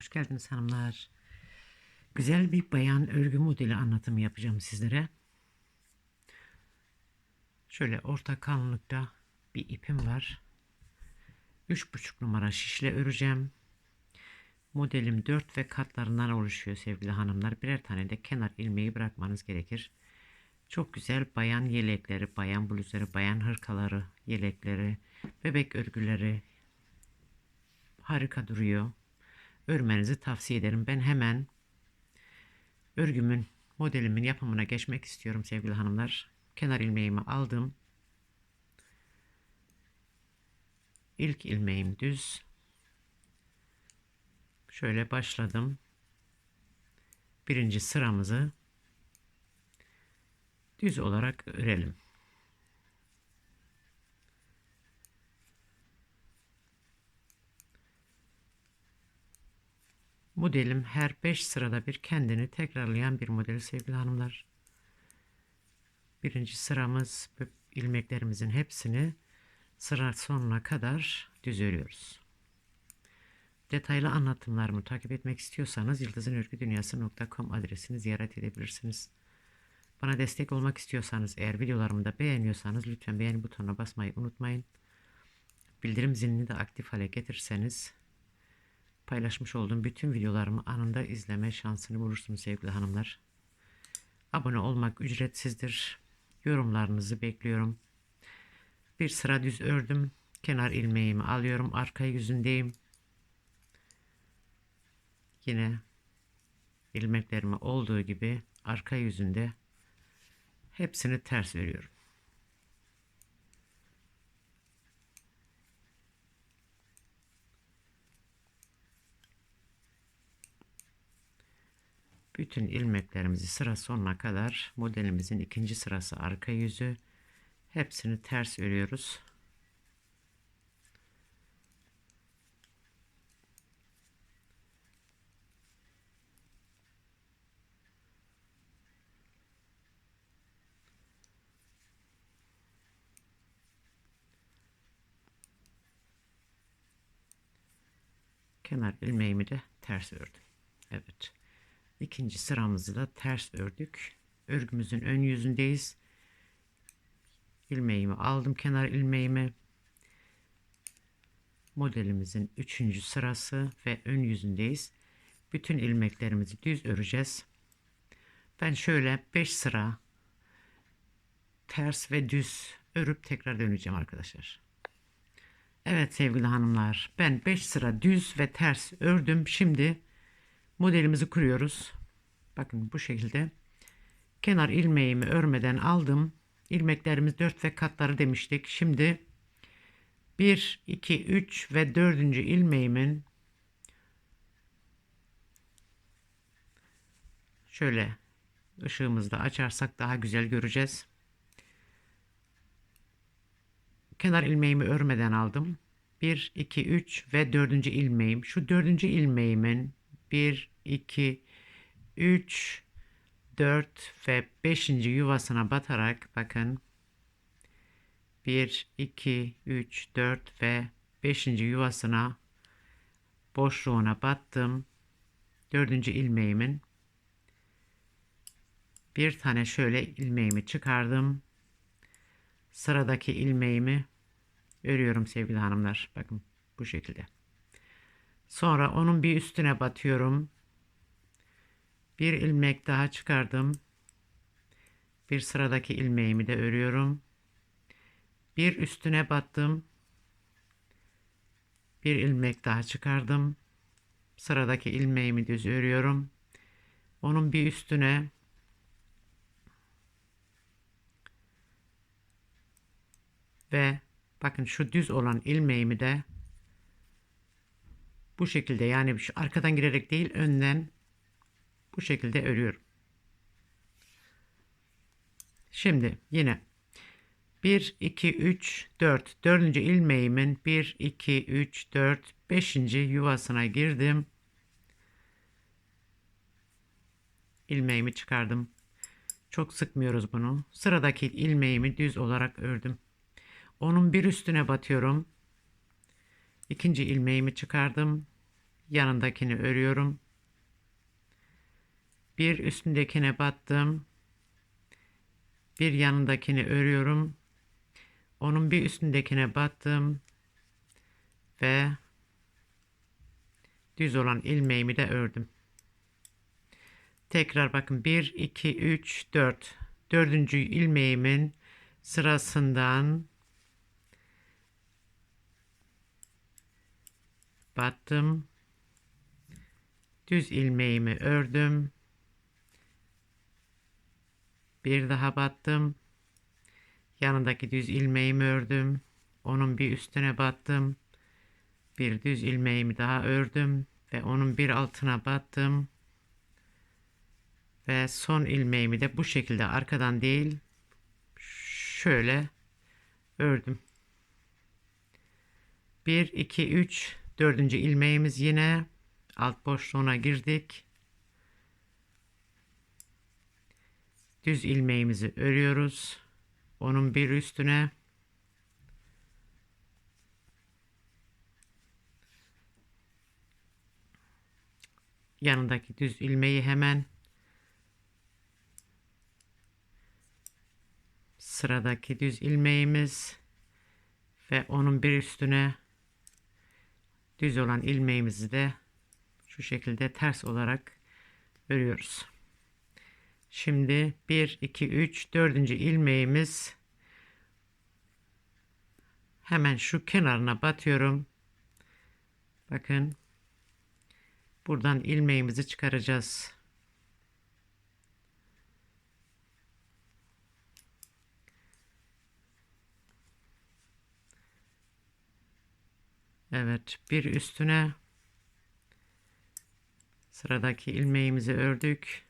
Hoş geldiniz hanımlar. Güzel bir bayan örgü modeli anlatımı yapacağım sizlere. Şöyle orta kalınlıkta bir ipim var. 3,5 numara şişle öreceğim. Modelim 4 ve katlarından oluşuyor sevgili hanımlar. Birer tane de kenar ilmeği bırakmanız gerekir. Çok güzel bayan yelekleri, bayan bluzları, bayan hırkaları, yelekleri, bebek örgüleri harika duruyor örmenizi tavsiye ederim. Ben hemen örgümün, modelimin yapımına geçmek istiyorum sevgili hanımlar. Kenar ilmeğimi aldım. İlk ilmeğim düz. Şöyle başladım. Birinci sıramızı düz olarak örelim. Modelim her 5 sırada bir kendini tekrarlayan bir model sevgili hanımlar. Birinci sıramız ilmeklerimizin hepsini sıra sonuna kadar düz örüyoruz. Detaylı anlatımlarımı takip etmek istiyorsanız yıldızınörgüdünyası.com adresini ziyaret edebilirsiniz. Bana destek olmak istiyorsanız eğer videolarımı da beğeniyorsanız lütfen beğeni butonuna basmayı unutmayın. Bildirim zilini de aktif hale getirirseniz paylaşmış olduğum bütün videolarımı anında izleme şansını bulursunuz sevgili hanımlar. Abone olmak ücretsizdir. Yorumlarınızı bekliyorum. Bir sıra düz ördüm. Kenar ilmeğimi alıyorum. Arka yüzündeyim. Yine ilmeklerimi olduğu gibi arka yüzünde hepsini ters örüyorum. Bütün ilmeklerimizi sıra sonuna kadar modelimizin ikinci sırası arka yüzü hepsini ters örüyoruz. kenar ilmeğimi de ters ördüm. Evet. İkinci sıramızı da ters ördük. Örgümüzün ön yüzündeyiz. İlmeğimi aldım kenar ilmeğimi. Modelimizin üçüncü sırası ve ön yüzündeyiz. Bütün ilmeklerimizi düz öreceğiz. Ben şöyle 5 sıra ters ve düz örüp tekrar döneceğim arkadaşlar. Evet sevgili hanımlar ben 5 sıra düz ve ters ördüm. Şimdi modelimizi kuruyoruz. Bakın bu şekilde kenar ilmeğimi örmeden aldım. İlmeklerimiz 4 ve katları demiştik. Şimdi 1, 2, 3 ve 4. ilmeğimin şöyle ışığımızda açarsak daha güzel göreceğiz. Kenar ilmeğimi örmeden aldım. 1, 2, 3 ve 4. ilmeğim. Şu 4. ilmeğimin 1, 2, 3, 4 ve 5. yuvasına batarak bakın 1, 2, 3, 4 ve 5. yuvasına boşluğuna battım. 4. ilmeğimin bir tane şöyle ilmeğimi çıkardım. Sıradaki ilmeğimi örüyorum sevgili hanımlar. Bakın bu şekilde. Sonra onun bir üstüne batıyorum. Bir ilmek daha çıkardım. Bir sıradaki ilmeğimi de örüyorum. Bir üstüne battım. Bir ilmek daha çıkardım. Sıradaki ilmeğimi düz örüyorum. Onun bir üstüne ve bakın şu düz olan ilmeğimi de bu şekilde yani şu arkadan girerek değil önden bu şekilde örüyorum. Şimdi yine 1 2 3 4 4. ilmeğimin 1 2 3 4 5. yuvasına girdim. ilmeğimi çıkardım. Çok sıkmıyoruz bunu. Sıradaki ilmeğimi düz olarak ördüm. Onun bir üstüne batıyorum. İkinci ilmeğimi çıkardım. yanındakini örüyorum. Bir üstündekine battım. Bir yanındakini örüyorum. Onun bir üstündekine battım ve düz olan ilmeğimi de ördüm. Tekrar bakın 1 2 3 4 dördüncü ilmeğimin sırasından battım. Düz ilmeğimi ördüm. Bir daha battım. Yanındaki düz ilmeğimi ördüm. Onun bir üstüne battım. Bir düz ilmeğimi daha ördüm ve onun bir altına battım. Ve son ilmeğimi de bu şekilde arkadan değil şöyle ördüm. 1 2 3 dördüncü ilmeğimiz yine alt boşluğuna girdik. Düz ilmeğimizi örüyoruz. Onun bir üstüne yanındaki düz ilmeği hemen sıradaki düz ilmeğimiz ve onun bir üstüne düz olan ilmeğimizi de şu şekilde ters olarak örüyoruz. Şimdi 1 2 3 4. ilmeğimiz hemen şu kenarına batıyorum. Bakın buradan ilmeğimizi çıkaracağız. Evet, bir üstüne sıradaki ilmeğimizi ördük.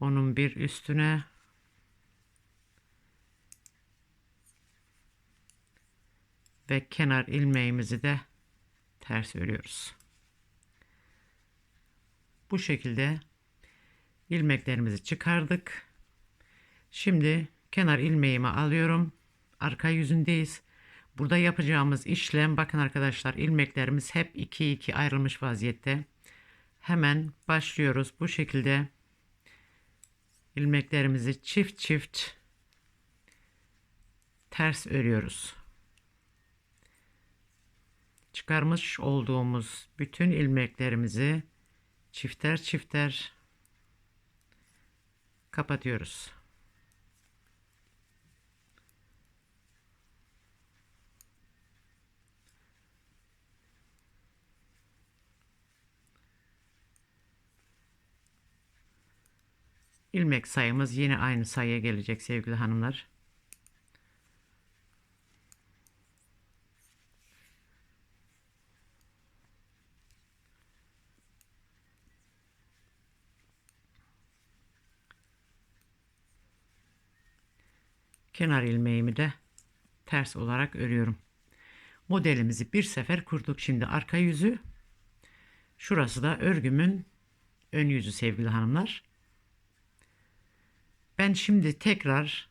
Onun bir üstüne ve kenar ilmeğimizi de ters örüyoruz. Bu şekilde ilmeklerimizi çıkardık. Şimdi kenar ilmeğimi alıyorum. Arka yüzündeyiz. Burada yapacağımız işlem bakın arkadaşlar ilmeklerimiz hep 2 2 ayrılmış vaziyette. Hemen başlıyoruz. Bu şekilde ilmeklerimizi çift çift ters örüyoruz. Çıkarmış olduğumuz bütün ilmeklerimizi çifter çifter kapatıyoruz. İlmek sayımız yine aynı sayıya gelecek sevgili hanımlar. Kenar ilmeğimi de ters olarak örüyorum. Modelimizi bir sefer kurduk. Şimdi arka yüzü. Şurası da örgümün ön yüzü sevgili hanımlar. Ben şimdi tekrar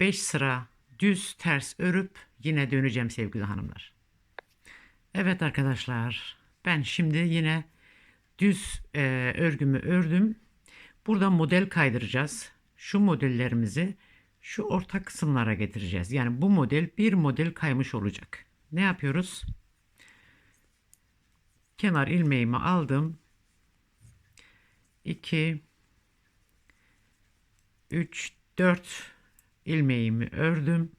5 sıra düz ters örüp yine döneceğim sevgili hanımlar. Evet arkadaşlar ben şimdi yine düz e, örgümü ördüm. Burada model kaydıracağız. Şu modellerimizi şu orta kısımlara getireceğiz. Yani bu model bir model kaymış olacak. Ne yapıyoruz? Kenar ilmeğimi aldım. 2 3 4 ilmeğimi ördüm.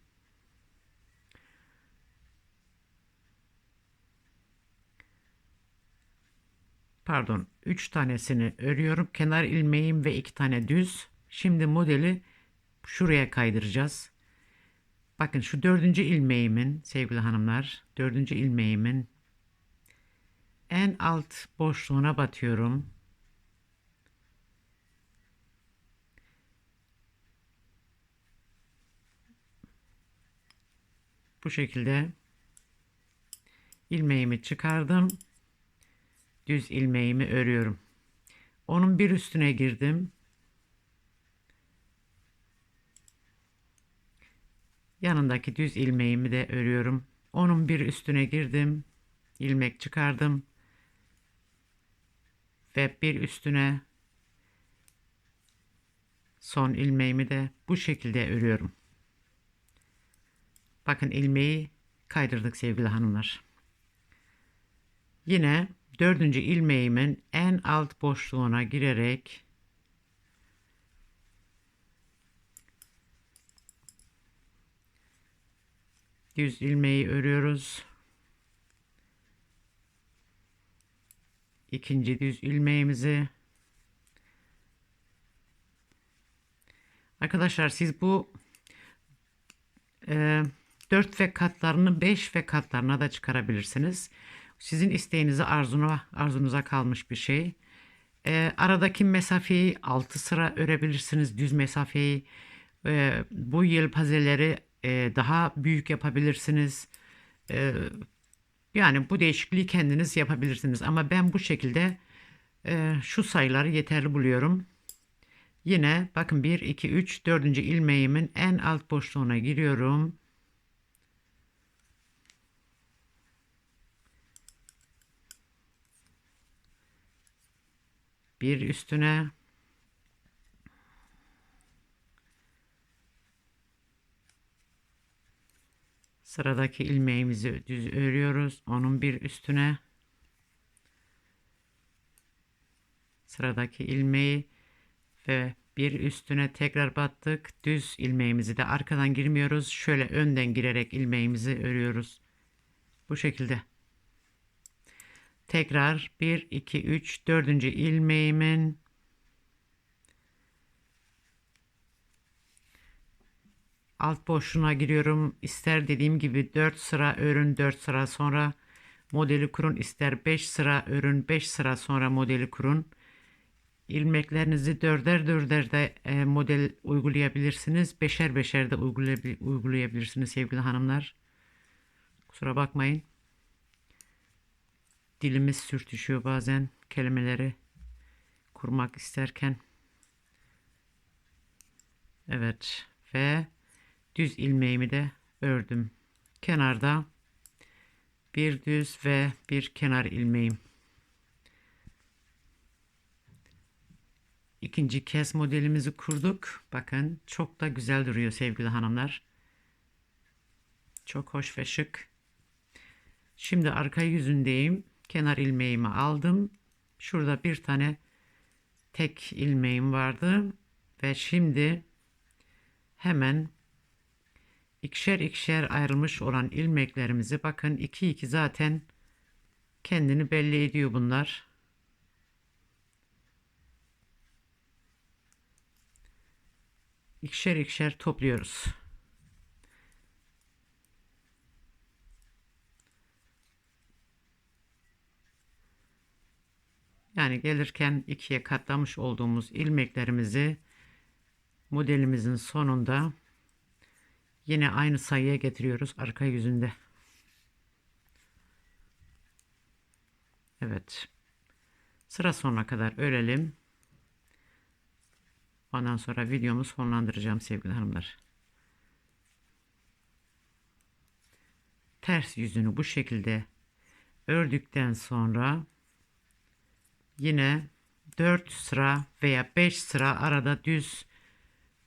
Pardon, 3 tanesini örüyorum. Kenar ilmeğim ve 2 tane düz. Şimdi modeli şuraya kaydıracağız. Bakın şu dördüncü ilmeğimin sevgili hanımlar, dördüncü ilmeğimin en alt boşluğuna batıyorum. Bu şekilde ilmeğimi çıkardım. Düz ilmeğimi örüyorum. Onun bir üstüne girdim. Yanındaki düz ilmeğimi de örüyorum. Onun bir üstüne girdim. ilmek çıkardım. ve bir üstüne son ilmeğimi de bu şekilde örüyorum. Bakın ilmeği kaydırdık sevgili hanımlar. Yine dördüncü ilmeğimin en alt boşluğuna girerek düz ilmeği örüyoruz. İkinci düz ilmeğimizi Arkadaşlar siz bu e, 4 ve katlarını 5 ve katlarına da çıkarabilirsiniz. Sizin isteğinize arzuna, arzunuza kalmış bir şey. E, aradaki mesafeyi 6 sıra örebilirsiniz. Düz mesafeyi e, bu yelpazeleri e, daha büyük yapabilirsiniz. E, yani bu değişikliği kendiniz yapabilirsiniz. Ama ben bu şekilde e, şu sayıları yeterli buluyorum. Yine bakın 1, 2, 3, 4. ilmeğimin en alt boşluğuna giriyorum. Bir üstüne sıradaki ilmeğimizi düz örüyoruz. Onun bir üstüne sıradaki ilmeği ve bir üstüne tekrar battık. Düz ilmeğimizi de arkadan girmiyoruz. Şöyle önden girerek ilmeğimizi örüyoruz. Bu şekilde. Tekrar 1, 2, 3, 4. ilmeğimin alt boşluğuna giriyorum. İster dediğim gibi 4 sıra örün 4 sıra sonra modeli kurun. İster 5 sıra örün 5 sıra sonra modeli kurun ilmeklerinizi dörder dörder de e, model uygulayabilirsiniz. Beşer beşer de uygulayabilirsiniz sevgili hanımlar. Kusura bakmayın. Dilimiz sürtüşüyor bazen kelimeleri kurmak isterken. Evet ve düz ilmeğimi de ördüm. Kenarda bir düz ve bir kenar ilmeğim. ikinci kez modelimizi kurduk. Bakın çok da güzel duruyor sevgili hanımlar. Çok hoş ve şık. Şimdi arka yüzündeyim. Kenar ilmeğimi aldım. Şurada bir tane tek ilmeğim vardı. Ve şimdi hemen ikişer ikişer ayrılmış olan ilmeklerimizi bakın 2 2 zaten kendini belli ediyor bunlar. ikişer ikişer topluyoruz. Yani gelirken ikiye katlamış olduğumuz ilmeklerimizi modelimizin sonunda yine aynı sayıya getiriyoruz arka yüzünde. Evet. Sıra sonuna kadar örelim. Ondan sonra videomu sonlandıracağım sevgili hanımlar. Ters yüzünü bu şekilde ördükten sonra yine 4 sıra veya 5 sıra arada düz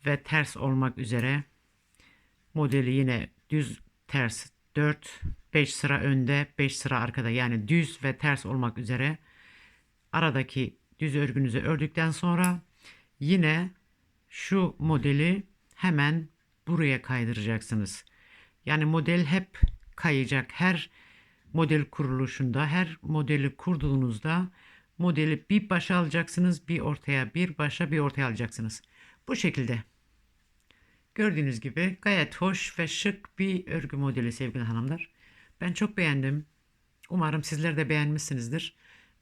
ve ters olmak üzere modeli yine düz ters 4 5 sıra önde 5 sıra arkada yani düz ve ters olmak üzere aradaki düz örgünüzü ördükten sonra Yine şu modeli hemen buraya kaydıracaksınız. Yani model hep kayacak. Her model kuruluşunda, her modeli kurduğunuzda modeli bir başa alacaksınız, bir ortaya, bir başa, bir ortaya alacaksınız. Bu şekilde. Gördüğünüz gibi gayet hoş ve şık bir örgü modeli sevgili hanımlar. Ben çok beğendim. Umarım sizler de beğenmişsinizdir.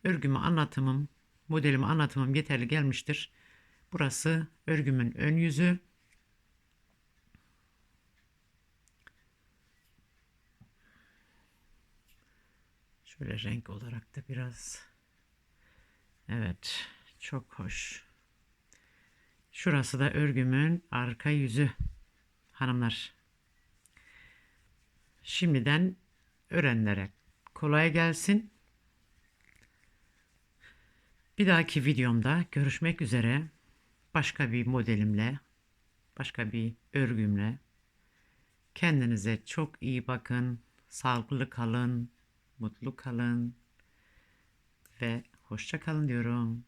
Örgümü anlatımım, modelimi anlatımım yeterli gelmiştir. Burası örgümün ön yüzü. Şöyle renk olarak da biraz Evet, çok hoş. Şurası da örgümün arka yüzü. Hanımlar. Şimdiden öğrenlere kolay gelsin. Bir dahaki videomda görüşmek üzere. Başka bir modelimle, başka bir örgümle. Kendinize çok iyi bakın. Sağlıklı kalın, mutlu kalın ve hoşça kalın diyorum.